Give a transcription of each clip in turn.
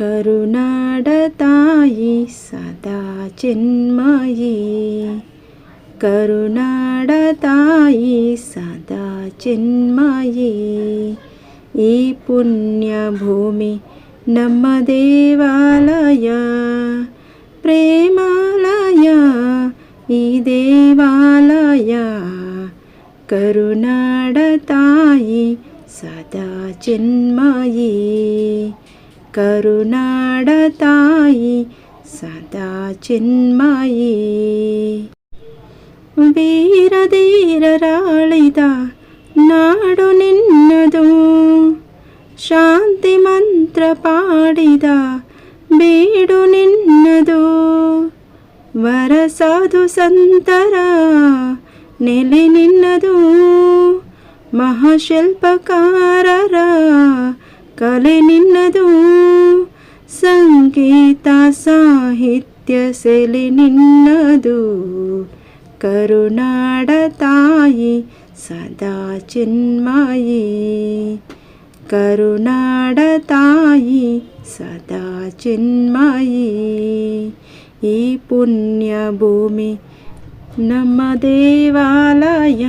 ಕರುನಾಡ ತಾಯಿ ಸದಾ ಚಿನ್ಮಯಿ ಕರುನಾಡ ತಾಯಿ ಸದಾ ಚಿನ್ಮಯಿ ಈ ಪುಣ್ಯ ಭೂಮಿ ನಮ್ಮ ದೇವಾಲಯ ಪ್ರೇಮಾಲಯ ಈ ದೇವಾಲಯ ಕರುನಾಡ ತಾಯಿ ಸದಾ ಚಿನ್ಮಯಿ ಕರುನಾಡ ತಾಯಿ ಸದಾ ಚಿನ್ಮಯಿ. ವೀರಧೀರರಾಳಿದ ನಾಡು ನಿನ್ನದು, ಶಾಂತಿ ಮಂತ್ರ ಪಾಡಿದ ಬೀಡು ನಿನ್ನದು. ವರಸಾಧು ಸಂತರ ನೆಲೆ ನಿನ್ನದು, ಮಹಾಶಿಲ್ಪಕಾರರ ಕಲೆ ನಿನ್ನದು. ಸಂಗೀತ ಸಾಹಿತ್ಯ ಸೆಲೆ ನಿನ್ನದು. ಕರುನಾಡ ತಾಯಿ ಸದಾ ಚಿನ್ಮಯಿ. ಕರುನಾಡ ತಾಯಿ ಸದಾ ಚಿನ್ಮಯಿ. ಈ ಪುಣ್ಯ ಭೂಮಿ ನಮ್ಮ ದೇವಾಲಯ,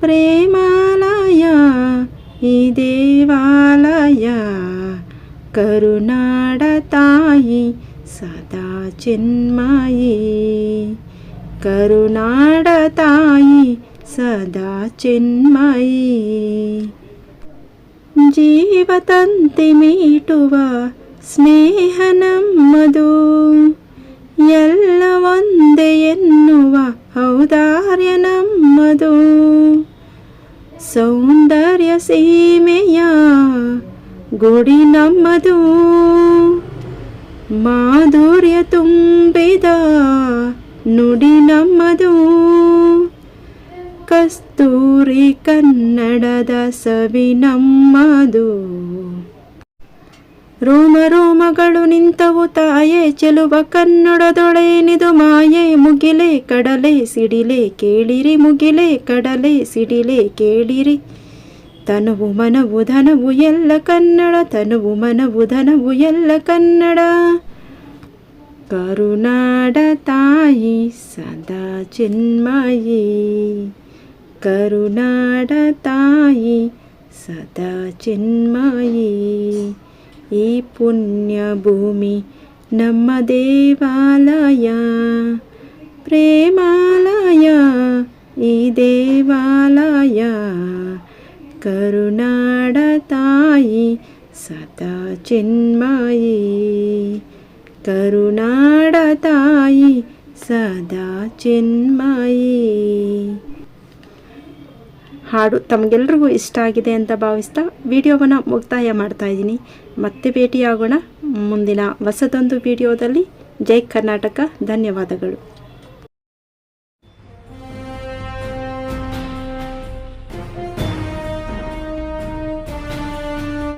ಪ್ರೇಮಾಲಯ ಈ ದೇವಾಲಯ ಕರುನಾಡ ತಾಯಿ ಸದಾ ಚಿನ್ಮಯಿ ಕರುನಾಡ ತಾಯಿ ಸದಾ ಚಿನ್ಮಯಿ ಜೀವತಂತಿ ಮೀಟುವ ಸ್ನೇಹ ಸೌಂದರ್ಯ ಸೀಮೆಯ ಗುಡಿ ನಮ್ಮದು. ಮಾಧುರ್ಯ ತುಂಬಿದ ನುಡಿ ನಮ್ಮದು. ಕಸ್ತೂರಿ ಕನ್ನಡದ ಸವಿ ನಮ್ಮದು. ರೋಮ ರೋಮಗಳು ನಿಂತವು ತಾಯೆ, ಚೆಲುವ ಕನ್ನಡದೊಳೇನಿದು ಮಾಯೆ. ಮುಗಿಲೆ ಕಡಲೆ ಸಿಡಿಲೆ ಕೇಳಿರಿ, ಮುಗಿಲೆ ಕಡಲೆ ಸಿಡಿಲೆ ಕೇಳಿರಿ. ತನುವು ಮನವು ಧನವು ಎಲ್ಲ ಕನ್ನಡ, ತನುವು ಮನವು ಧನವು ಎಲ್ಲ ಕನ್ನಡ. ಕರುನಾಡ ತಾಯಿ ಸದಾ ಚಿನ್ಮಯಿ. ಕರುನಾಡ ತಾಯಿ ಸದಾ ಚಿನ್ಮಯಿ. ಈ ಪುಣ್ಯ ಭೂಮಿ ನಮ್ಮ ದೇವಾಲಯ, ಪ್ರೇಮಾಲಯ, ಈ ದೇವಾಲಯ. ಕರುನಾಡ ತಾಯಿ ಸದಾ ಚಿನ್ಮಯಿ ಕರುನಾಡ ತಾಯಿ ಸದಾ ಚಿನ್ಮಯಿ. ಹಾಡು ತಮಗೆಲ್ರಿಗೂ ಇಷ್ಟ ಆಗಿದೆ ಅಂತ ಭಾವಿಸ್ತಾ ವಿಡಿಯೋವನ್ನು ಮುಕ್ತಾಯ ಮಾಡ್ತಾ ಇದ್ದೀನಿ. ಮತ್ತೆ ಭೇಟಿಯಾಗೋಣ ಮುಂದಿನ ಹೊಸದೊಂದು ವಿಡಿಯೋದಲ್ಲಿ. ಜೈ ಕರ್ನಾಟಕ, ಧನ್ಯವಾದಗಳು.